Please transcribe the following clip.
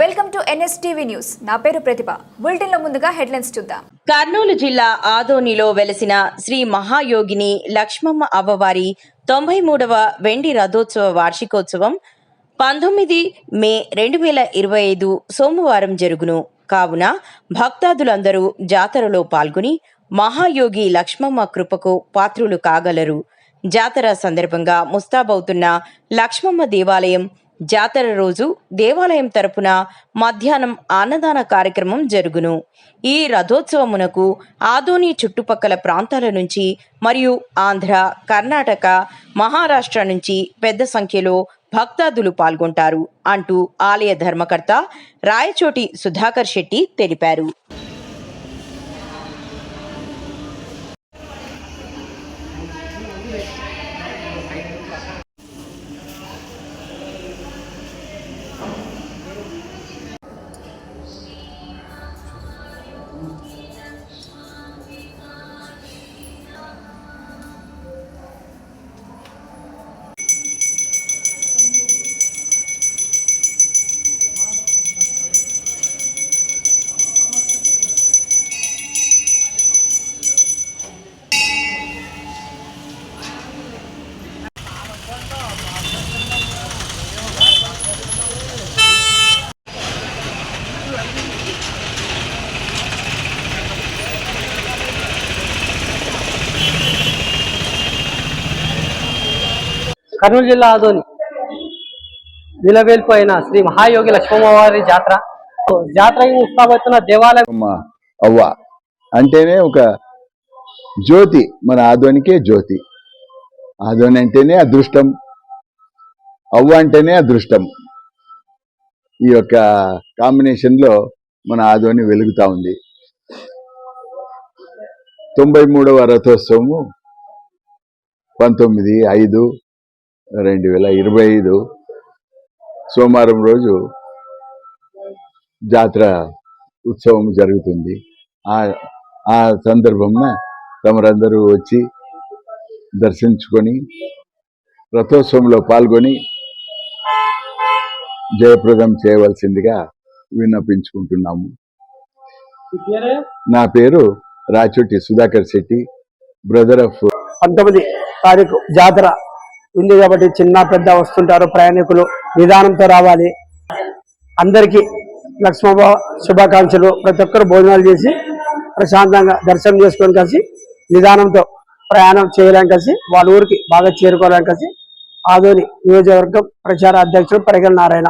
Welcome to NSTV news. నా పేరు ప్రతిభ. బులెటిన్లో ముందుగా హెడ్లైన్స్ చూద్దాం. కర్నూలు జిల్లా ఆదోనిలో వెలసిన శ్రీ మహాయోగిని లక్ష్మమ్మ అవ్వవారి తొంభై మూడవ వెండి రథోత్సవ వార్షికోత్సవం పంతొమ్మిది మే రెండు వేల ఇరవై ఐదు సోమవారం జరుగును. కావున భక్తాదులందరూ జాతరలో పాల్గొని మహాయోగి లక్ష్మమ్మ కృపకు పాత్రులు కాగలరు. జాతర సందర్భంగా ముస్తాబవుతున్న లక్ష్మమ్మ దేవాలయం జాతర రోజు దేవాలయం తరపున మధ్యాహ్నం అన్నదాన కార్యక్రమం జరుగును. ఈ రథోత్సవమునకు ఆదోని చుట్టుపక్కల ప్రాంతాల నుంచి మరియు ఆంధ్ర కర్ణాటక మహారాష్ట్ర నుంచి పెద్ద సంఖ్యలో భక్తాదులు పాల్గొంటారు అంటూ ఆలయ ధర్మకర్త రాయచోటి సుధాకర్ శెట్టి తెలిపారు. కర్నూలు జిల్లా ఆదోని నిలవేలిపోయిన శ్రీ మహాయోగి లక్ష్మమ్మవారి జాతర. జాతర ఉత్సాహతున్న దేవాలయం. అవ్వ అంటేనే ఒక జ్యోతి మన ఆదోనికే జ్యోతి. ఆదోని అంటేనే అదృష్టం అవ్వ అంటేనే అదృష్టం. ఈ యొక్క కాంబినేషన్లో మన ఆదోని వెలుగుతా ఉంది. తొంభై మూడవ రథోత్సవము పంతొమ్మిది ఐదు రెండు వేల ఇరవై ఐదు సోమవారం రోజు జాతర ఉత్సవం జరుగుతుంది. ఆ ఆ సందర్భంన తమరందరూ వచ్చి దర్శించుకొని రథోత్సవంలో పాల్గొని జయప్రదం చేయవలసిందిగా విన్నపించుకుంటున్నాము. నా పేరు రాచోటి సుధాకర్ శెట్టి బ్రదర్ ఆఫ్ పంతొమ్మిది తారీఖు జాతర ఉంది కాబట్టి చిన్న పెద్ద వస్తుంటారు ప్రయాణికులు నిదానంతో రావాలి. అందరికీ లక్ష్మమ్మ శుభాకాంక్షలు. ప్రతి ఒక్కరు భోజనాలు చేసి ప్రశాంతంగా దర్శనం చేసుకొని కలిసి నిదానంతో ప్రయాణం చేయడానికి కలిసి వాళ్ళ ఊరికి బాగా చేరుకోవడానికి కలిసి ఆదోని నియోజకవర్గం ప్రచార అధ్యక్షుడు పరిగణ నారాయణ.